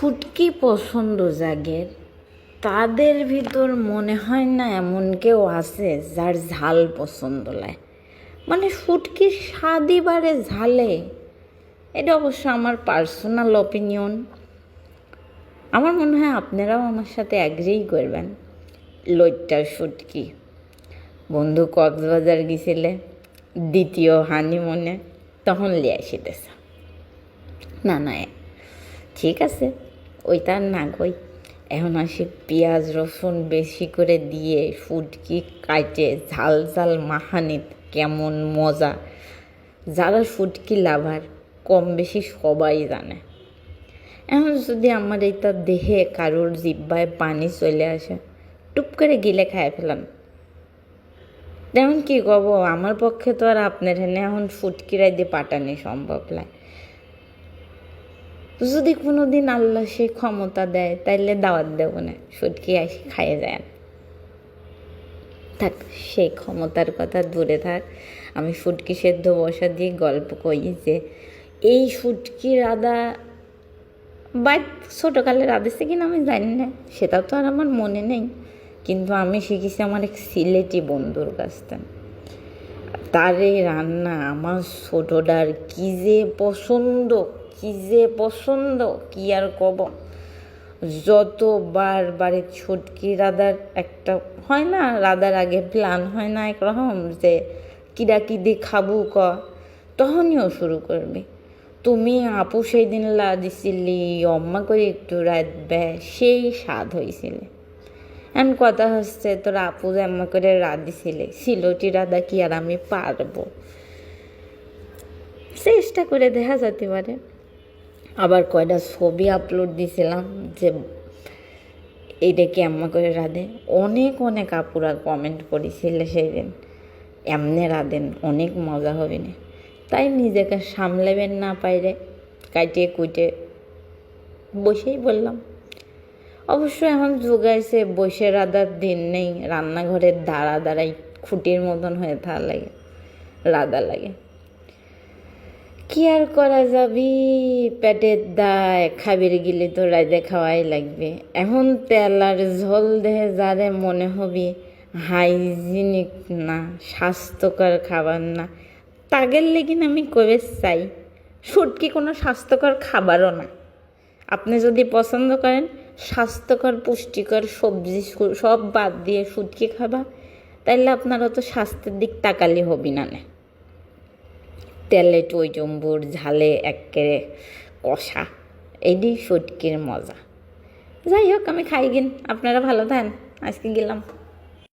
ফুটকি পছন্দ জাগের তাদের ভিতর মনে হয় না এমন কেউ আছে যার ঝাল পছন্দ লাগে। মানে ফুটকির স্বাদই বাড়ে ঝালে। এটা অবশ্য আমার পার্সোনাল অপিনিয়ন আমার মনে হয় আপনারাও আমার সাথে অ্যাগ্রিই করবেন, লইট্টার ফুটকি। বন্ধু কক্সবাজার গেছিলে, দ্বিতীয় হানিমনে তখন লিয়ে আসিতেছে না না ঠিক আছে ওইটা না কই এখন আসি পেঁয়াজ রসুন বেশি করে দিয়ে ফুটকি কাটে, ঝাল ঝাল মাহানিত কেমন মজা। যারা ফুটকি লাভার, কম বেশি সবাই জানে। এখন যদি আমার এইটা দেহে কারোর জিব্বায় পানি চলে আসে, টুপ করে গিলে খায় ফেলাম। তেমন কি কব আমার পক্ষে তো আর আপনার হেনে এখন ফুটকিরাই দিয়ে পাঠানি সম্ভব নয়। যদি কোনো দিন আল্লাহ সে ক্ষমতা দেয়, তাইলে দাওয়াত দেব না। সুটকি আসি, খাইয়ে যায় থাক সেই ক্ষমতার কথা দূরে থাক। আমি ফুটকি সেদ্ধ বসা দিয়ে গল্প করি যে, এই ফুটকি রাধা বা ছোটোকালে রাধেছে কিনা আমি জানি না। সেটা তো আর আমার মনে নেই। কিন্তু আমি শিখেছি আমার এক সিলেটি বন্ধুর কাছ থেকে। তার এই রান্না আমার ছোটোটার কী যে পছন্দ। কী যে পছন্দ, কি আর কব? যতবার বাড়ির ছুটকি রাধার একটা, হয় না, রাধার আগে প্ল্যান হয় না একরকম যে কিরা কি দিয়ে খাব ক তখনইও শুরু করবে। তুমি আপু সেই দিন দিছিলি অম্মা করে একটু রাত বে, সেই স্বাদ হয়েছিলে এখন কথা হচ্ছে, তোর আপু এম্মা করে রাত দিছিলে সিলোটি রাধা কি আর আমি পারব? চেষ্টা করে দেখা যেতে পারে। আবার কয়টা ছবি আপলোড দিছিলাম যে এইটা কি আম্মা করে রাঁধে? অনেক অনেক আপুরা কমেন্ট করেছিল সেই দিন এমনি রাধেন, অনেক মজা হবে না। তাই নিজেকে সামলাবেন না পাইরে কাটিয়ে কুটে বসেই বললাম। অবশ্য এখন যোগাইছে বসে রাধার দিন নেই। রান্নাঘরের দাঁড়া দাঁড়াই খুঁটির মতন হয়ে থাকা লাগে, রাধা লাগে। কি আর করা যাবি? পেটের দায়, খাবির গিলে তো রাইদে খাওয়াই লাগবে। এখন তেল আর ঝোল দেহে যারে মনে হবি, হাইজিনিক না, স্বাস্থ্যকর খাবার না, তাগের লেগিন আমি কবে চাই, সুটকি কোনো স্বাস্থ্যকর খাবারও না। আপনি যদি পছন্দ করেন, স্বাস্থ্যকর, পুষ্টিকর সবজি সব বাদ দিয়ে সুটকি খাবা তাহলে আপনার অত স্বাস্থ্যের দিক তাকালি হবি না না। তেলে টই জম্বুর ঝালে একেরে কষা। এডি ফুটকির মজা। যাই হোক, আমি খাই গিন। আপনারা ভালো থাকেন। আজকে গেলাম।